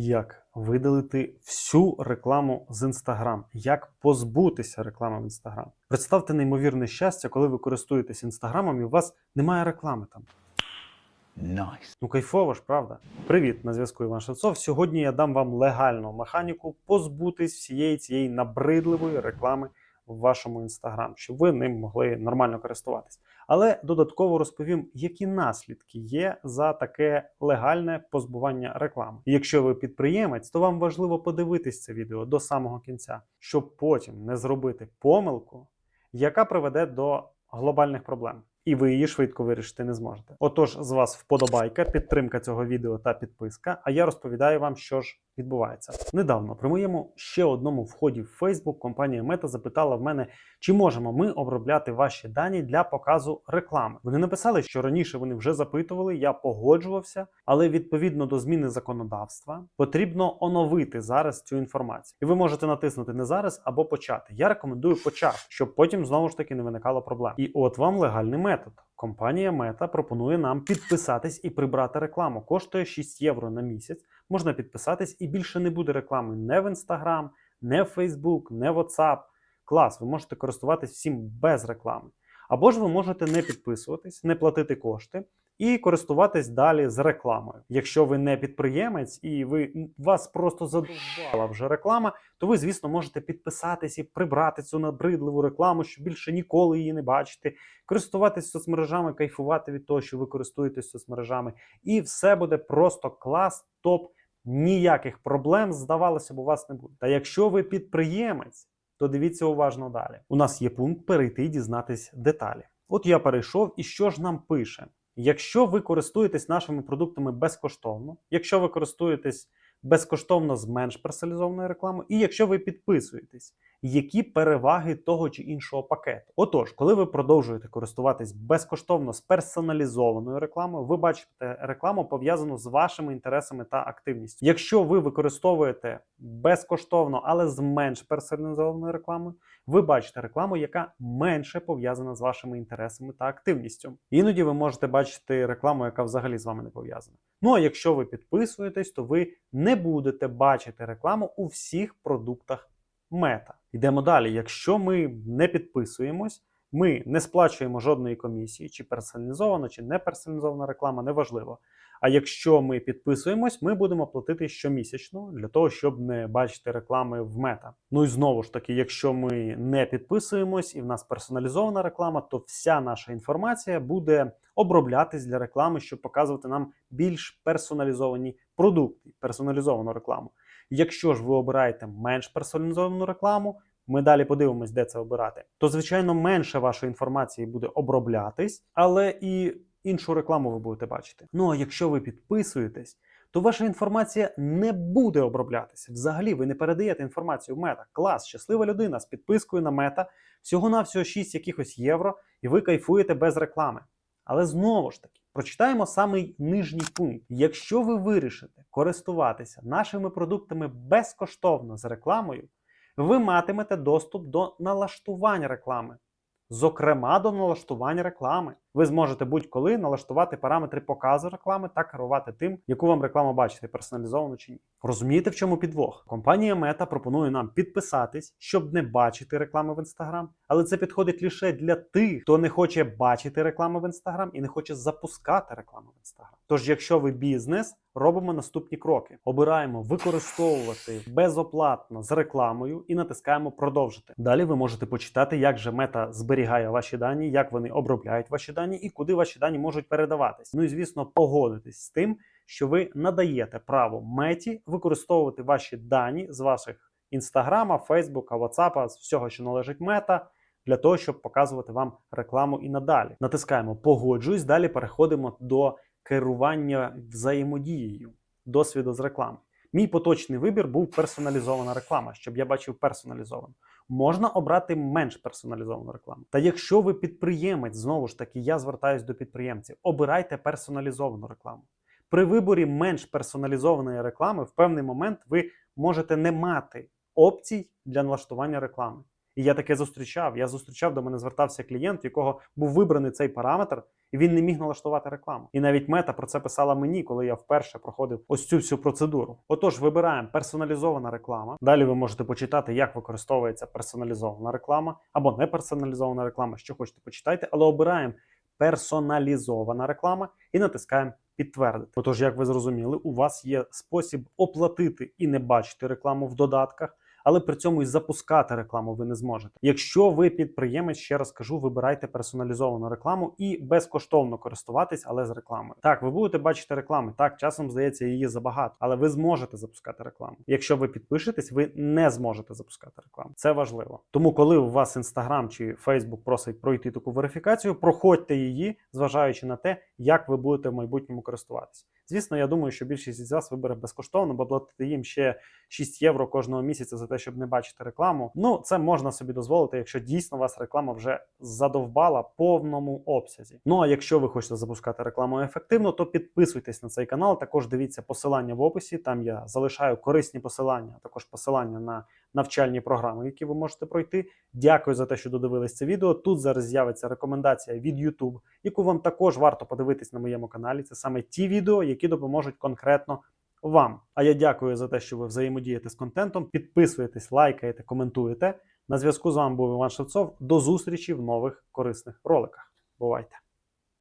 Як видалити всю рекламу з Instagram? Як позбутися реклами в Instagram? Представте неймовірне щастя, коли ви користуєтесь інстаграмом і у вас немає реклами там. Nice. Ну кайфово ж, правда? Привіт, на зв'язку Іван Шевцов. Сьогодні я дам вам легальну механіку позбутись всієї цієї набридливої реклами в вашому інстаграм, щоб ви ним могли нормально користуватись. Але додатково розповім, які наслідки є за таке легальне позбування реклами. Якщо ви підприємець, то вам важливо подивитись це відео до самого кінця, щоб потім не зробити помилку, яка приведе до глобальних проблем. І ви її швидко вирішити не зможете. Отож, з вас вподобайка, підтримка цього відео та підписка. А я розповідаю вам, що ж відбувається. Недавно при моєму ще одному вході в Facebook компанія Meta запитала в мене, чи можемо ми обробляти ваші дані для показу реклами. Вони написали, що раніше вони вже запитували, я погоджувався, але відповідно до зміни законодавства потрібно оновити зараз цю інформацію. І ви можете натиснути не зараз або почати. Я рекомендую почати, щоб потім знову ж таки не виникало проблем. І от вам легальний метод. Компанія Meta пропонує нам підписатись і прибрати рекламу. Коштує 6 євро на місяць. Можна підписатись і більше не буде реклами не в Instagram, не в Facebook, не в WhatsApp. Клас, ви можете користуватись всім без реклами. Або ж ви можете не підписуватись, не платити кошти і користуватись далі з рекламою. Якщо ви не підприємець і ви вас просто задовбала вже реклама, то ви, звісно, можете підписатись і прибрати цю набридливу рекламу, щоб більше ніколи її не бачити, користуватись соцмережами, кайфувати від того, що ви користуєтесь соцмережами, і все буде просто клас, топ. Ніяких проблем, здавалося б, у вас не буде. Та якщо ви підприємець, то дивіться уважно далі. У нас є пункт перейти і дізнатись деталі. От я перейшов, і що ж нам пише? Якщо ви користуєтесь нашими продуктами безкоштовно, якщо ви користуєтесь безкоштовно з менш персоналізованою рекламою, і якщо ви підписуєтесь, які переваги того чи іншого пакету. Отож, коли ви продовжуєте користуватись безкоштовно з персоналізованою рекламою, ви бачите рекламу пов'язану з вашими інтересами та активністю. Якщо ви використовуєте безкоштовно, але з менш персоналізованою рекламою, ви бачите рекламу, яка менше пов'язана з вашими інтересами та активністю. Іноді ви можете бачити рекламу, яка взагалі з вами не пов'язана. Ну а якщо ви підписуєтесь, то ви не будете бачити рекламу у всіх продуктах мета. Йдемо далі. Якщо ми не підписуємось, ми не сплачуємо жодної комісії, чи персоналізована, чи не персоналізована реклама, неважливо. А якщо ми підписуємось, ми будемо платити щомісячно для того, щоб не бачити реклами в мета. Ну і знову ж таки, якщо ми не підписуємось і в нас персоналізована реклама, то вся наша інформація буде оброблятись для реклами, щоб показувати нам більш персоналізовані продукти, персоналізовану рекламу. Якщо ж ви обираєте менш персоналізовану рекламу, ми далі подивимось, де це обирати, то звичайно менше вашої інформації буде оброблятись, але і іншу рекламу ви будете бачити. Ну а якщо ви підписуєтесь, то ваша інформація не буде оброблятися. Взагалі, ви не передаєте інформацію в мета. Клас, щаслива людина з підпискою на мета, всього-навсього 6 якихось євро, і ви кайфуєте без реклами. Але знову ж таки, прочитаємо самий нижній пункт. Якщо ви вирішите користуватися нашими продуктами безкоштовно з рекламою, ви матимете доступ до налаштування реклами. Зокрема, до налаштування реклами. Ви зможете будь-коли налаштувати параметри показу реклами та керувати тим, яку вам рекламу бачити, персоналізовану чи ні. Розумієте, в чому підвох? Компанія Meta пропонує нам підписатись, щоб не бачити реклами в Instagram, але це підходить лише для тих, хто не хоче бачити реклами в Instagram і не хоче запускати рекламу в Instagram. Тож, якщо ви бізнес, робимо наступні кроки: обираємо використовувати безоплатно з рекламою і натискаємо продовжити. Далі ви можете почитати, як же мета зберігає ваші дані, як вони обробляють ваші дані і куди ваші дані можуть передаватись. Ну і звісно, погодитись з тим, що ви надаєте право меті використовувати ваші дані з ваших інстаграма, Фейсбука, Ватсапа, з всього, що належить мета. Для того щоб показувати вам рекламу і надалі, натискаємо Погоджуюсь. Далі переходимо до керування взаємодією, досвіду з реклами. Мій поточний вибір був персоналізована реклама, щоб я бачив персоналізовану. Можна обрати менш персоналізовану рекламу. Та якщо ви підприємець, знову ж таки, я звертаюсь до підприємців, обирайте персоналізовану рекламу. При виборі менш персоналізованої реклами в певний момент ви можете не мати опцій для налаштування реклами. І я таке зустрічав. Я зустрічав, до мене звертався клієнт, в якого був вибраний цей параметр, і він не міг налаштувати рекламу. І навіть мета про це писала мені, коли я вперше проходив ось цю всю процедуру. Отож, вибираємо персоналізована реклама. Далі ви можете почитати, як використовується персоналізована реклама або не персоналізована реклама, що хочете почитайте, але обираємо персоналізована реклама і натискаємо підтвердити. Отож, як ви зрозуміли, у вас є спосіб оплатити і не бачити рекламу в додатках. Але при цьому і запускати рекламу ви не зможете. Якщо ви підприємець, ще раз кажу, вибирайте персоналізовану рекламу і безкоштовно користуватись, але з рекламою. Так, ви будете бачити реклами. Так, часом здається її забагато, але ви зможете запускати рекламу. Якщо ви підпишетесь, ви не зможете запускати рекламу. Це важливо. Тому, коли у вас Instagram чи Facebook просить пройти таку верифікацію, проходьте її, зважаючи на те, як ви будете в майбутньому користуватись. Звісно, я думаю, що більшість із вас вибере безкоштовно, бо платити їм ще 6 євро кожного місяця за те, щоб не бачити рекламу. Ну, це можна собі дозволити, якщо дійсно вас реклама вже задовбала повному обсязі. Ну а якщо ви хочете запускати рекламу ефективно, то підписуйтесь на цей канал. Також дивіться посилання в описі. Там я залишаю корисні посилання, а також посилання на навчальні програми, які ви можете пройти. Дякую за те, що додивились це відео. Тут зараз з'явиться рекомендація від YouTube, яку вам також варто подивитись на моєму каналі. Це саме ті відео, які допоможуть конкретно вам. А я дякую за те, що ви взаємодієте з контентом. Підписуєтесь, лайкаєте, коментуєте. На зв'язку з вами був Іван Шевцов. До зустрічі в нових корисних роликах. Бувайте!